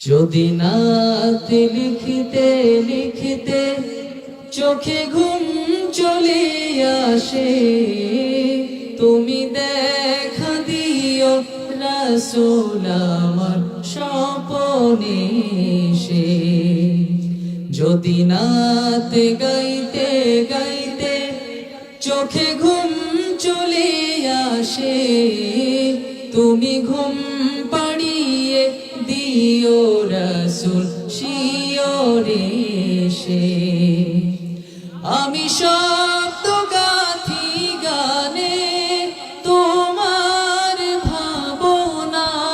যদি নাতে লিখিতে লিখিতে চোখে ঘুম চলে আসে, তুমি দেখা দিও রাসূল আমার স্বপনে সে যদি নাতে গাইতে গাইতে চোখে ঘুম চলে আসে, তুমি ঘুম পাড়িয়ে দিও সে আমি শব্দ গাথি গানে তোমার ভাবনায়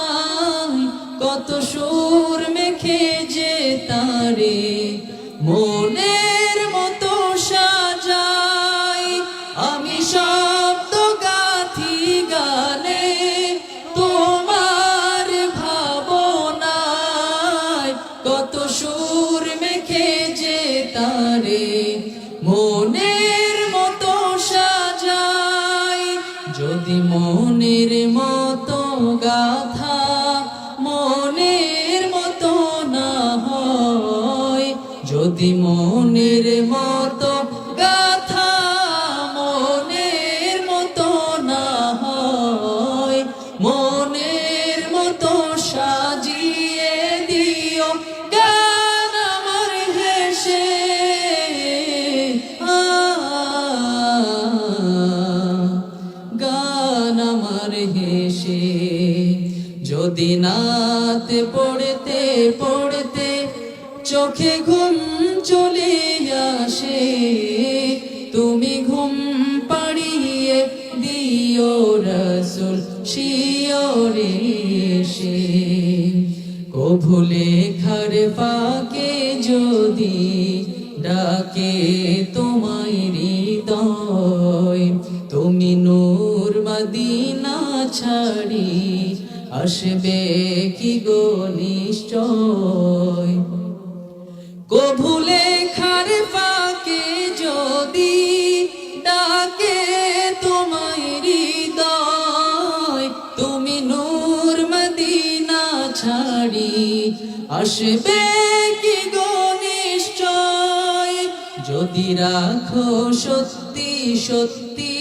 কত সুর মেখে যে তারে। মনের মনের মতো গাথা মনের মতো না হয়। যদি মনের মতো চোখে ঘুম চলে আসে। তুমি ঘুম পাড়িয়ে দিও রসুল শিওরে সে কভু লেখার পাকে যদি ডাকে তোমায় হৃদয়, তুমি নূর মদিনা ছাড়ি, আসবে কি গো নিশ্চয়? কভু লেখার পাকে যদি ডাকে তোমায় তুমি ছাড়ি, আসবে কি নিশ্চয়? যদি রাখো সত্যি সত্যি,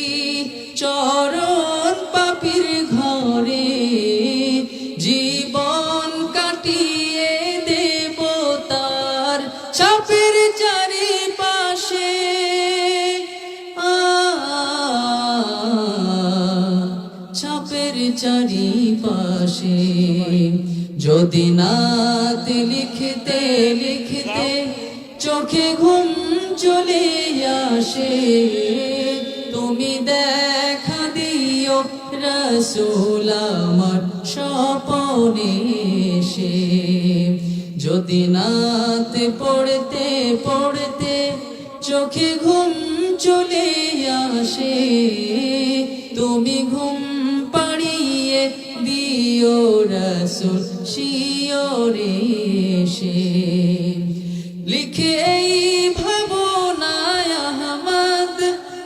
চরণ পাপির ঘরে চারিপাশে। যদি নাতে লিখতে লিখতে চোখে ঘুম চলে আসে, তুমি দেখা দিও রসুল আমার স্বপনে সে যদি নাতে পড়তে পড়তে চোখে ঘুম চলে আসে, তুমি ঘুম দিও রসুল, শিওরে সে লিখে ভাবনায় আহমদ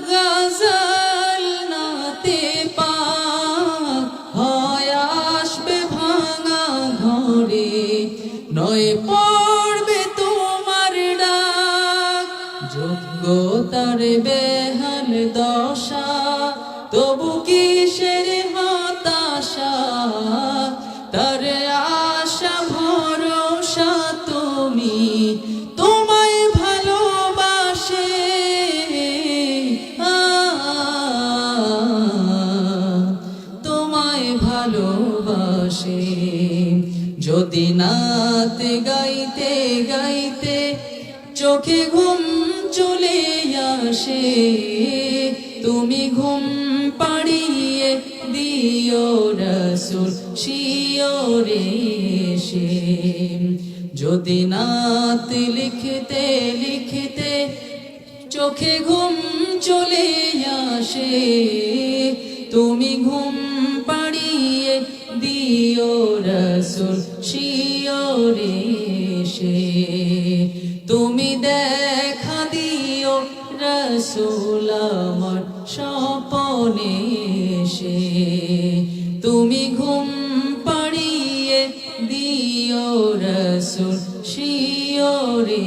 গাজাল নাতে পাক। ভাঙা ঘরে, নয় পড়বে তোমার ডাক। যোগ্যতার বেহাল দশা, তবু কিসের তার আশা ভরসা তুমি। তোমায় ভালোবাসে। তোমায় ভালোবাসে। যদি নাতে গাইতে গাইতে চোখে ঘুম চলে আসে তুমি ঘুম পাড়িয়ে দিও রসুল শিওরে সে যদি নাতে লিখতে লিখতে চোখে ঘুম চলে আসে, তুমি ঘুম পাড়িয়ে দিও রসুল শিওরে সে তুমি দেখা দিও রসুল স্বপনে সে তুমি ঘুম পাড়িয়ে দিও রসুল শিওরে।